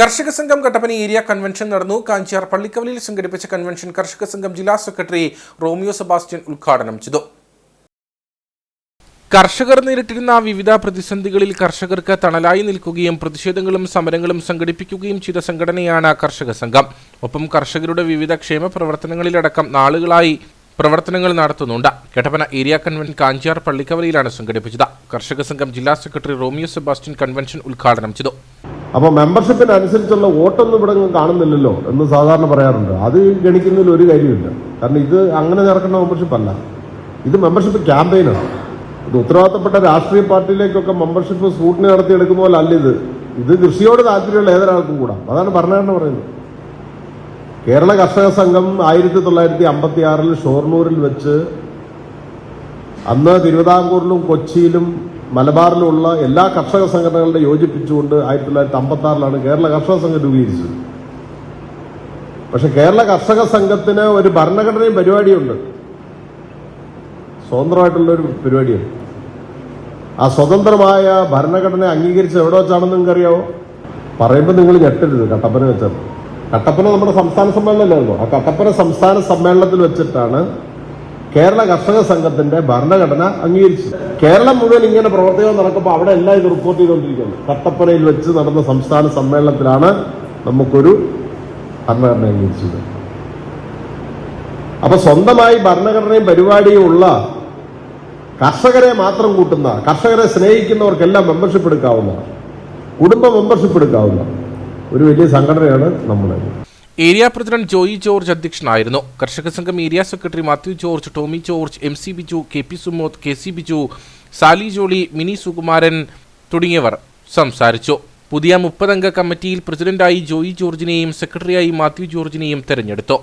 കർഷക സംഘം Kattappana area convention നടന്നു. കാഞ്ചിയാർ പള്ളിക്കവലിയിൽ സംഘടിപ്പിച്ച കൺവെൻഷൻ കർഷക സംഘം ജില്ലാ സെക്രട്ടറി റോമിയോ സെബാസ്റ്റ്യൻ ഉദ്ഘാടനം ചെയ്തു. കർഷകർ നേരിട്ടിരുന്ന വിവിധ പ്രതിസന്ധികളിൽ കർഷകർക്ക് തണലായി നിൽക്കുകയും പ്രതിഷേധങ്ങളും സമരങ്ങളും സംഘടിപ്പിക്കുകയും ചെയ്ത സംഘടനയാണ് കർഷക സംഘം. ഒപ്പം കർഷകരുടെ വിവിധ ക്ഷേമ പ്രവർത്തനങ്ങളിലടക്കം നാളുകളായി പ്രവർത്തനങ്ങൾ നടത്തുന്നുണ്ട്. കട്ടപ്പന ഏരിയ കൺവെൻഷൻ കാഞ്ചിയാർ പള്ളിക്കവലിയിലാണ് സംഘടിപ്പിച്ചത്. കർഷക സംഘം ജില്ലാ സെക്രട്ടറി റോമിയോ സെബാസ്റ്റ്യൻ കൺവെൻഷൻ ഉദ്ഘാടനം ചെയ്തു. അപ്പോൾ മെമ്പർഷിപ്പിനനുസരിച്ചുള്ള വോട്ടൊന്നും ഇവിടെ കാണുന്നില്ലല്ലോ എന്ന് സാധാരണ പറയാറുണ്ട്. അത് ഗണിക്കുന്നതിൽ ഒരു കാര്യമില്ല കാരണം ഇത് അങ്ങനെ ചേർക്കേണ്ട മെമ്പർഷിപ്പ് അല്ല ഇത് മെമ്പർഷിപ്പ് ക്യാമ്പയിനാണ് ഇത് ഉത്തരവാദിത്തപ്പെട്ട രാഷ്ട്രീയ പാർട്ടിയിലേക്കൊക്കെ മെമ്പർഷിപ്പ് സ്കൂട്ടിനി നടത്തിയെടുക്കുന്ന പോലെ അല്ല ഇത്. ഇത് കൃഷിയോട് താല്പര്യമുള്ള ഏതൊരാൾക്കും കൂടാം. അതാണ് ഭരണഘടന പറയുന്നത്. കേരള കർഷക സംഘം ആയിരത്തി തൊള്ളായിരത്തി അമ്പത്തി ആറിൽ ഷോർണൂരിൽ വെച്ച് അന്ന് തിരുവിതാംകൂറിലും കൊച്ചിയിലും മലബാറിലുമുള്ള എല്ലാ കർഷക സംഘടനകളുടെ യോജിപ്പിച്ചുകൊണ്ട് ആയിരത്തി തൊള്ളായിരത്തി അമ്പത്തി ആറിലാണ് കേരള കർഷക സംഘം രൂപീകരിച്ചത്. പക്ഷെ കേരള കർഷക സംഘത്തിന് ഒരു ഭരണഘടനയും പരിപാടിയുണ്ട്. സ്വതന്ത്രമായിട്ടുള്ള ഒരു പരിപാടിയാണ്. ആ സ്വതന്ത്രമായ ഭരണഘടന അംഗീകരിച്ച് എവിടെ വെച്ചാണെന്ന് നിങ്ങൾക്ക് അറിയാവോ പറയുമ്പോൾ നിങ്ങൾ ഞെട്ടരുത് കട്ടപ്പന വെച്ചത് കട്ടപ്പന നമ്മുടെ സംസ്ഥാന സമ്മേളനമല്ലായിരുന്നോ? ആ കട്ടപ്പന സംസ്ഥാന സമ്മേളനത്തിൽ വെച്ചിട്ടാണ് കേരള കർഷക സംഘത്തിന്റെ ഭരണഘടന അംഗീകരിച്ചു. കേരളം മുഴുവൻ ഇങ്ങനെ പ്രവർത്തനം നടക്കുമ്പോൾ അവിടെ എല്ലാം ഇത് റിപ്പോർട്ട് ചെയ്തുകൊണ്ടിരിക്കുന്നു. കട്ടപ്പനയിൽ വെച്ച് നടന്ന സംസ്ഥാന സമ്മേളനത്തിലാണ് നമുക്കൊരു ഭരണഘടന അംഗീകരിച്ചത്. അപ്പൊ സ്വന്തമായി ഭരണഘടനയും പരിപാടിയും ഉള്ള കർഷകരെ മാത്രം കൂട്ടുന്ന കർഷകരെ സ്നേഹിക്കുന്നവർക്കെല്ലാം മെമ്പർഷിപ്പ് എടുക്കാവുന്ന കുടുംബ മെമ്പർഷിപ്പ് എടുക്കാവുന്ന ഒരു വലിയ സംഘടനയാണ് നമ്മുടെ ഏരിയ പ്രസിഡന്റ് ജോയി ജോർജ് അധ്യക്ഷനായിരുന്നു. കർഷക സംഘം area secretary Mathew George Tomy George M C Biju K P Sumod K C Biju Sally Jolly Mini Sukumaran തുടങ്ങിയവർ സംസാരിച്ചു. പുതിയ മുപ്പതംഗ കമ്മിറ്റിയിൽ പ്രസിഡന്റായി ജോയി ജോർജിനെയും സെക്രട്ടറിയായി മാത്യു ജോർജിനെയും തെരഞ്ഞെടുത്തു.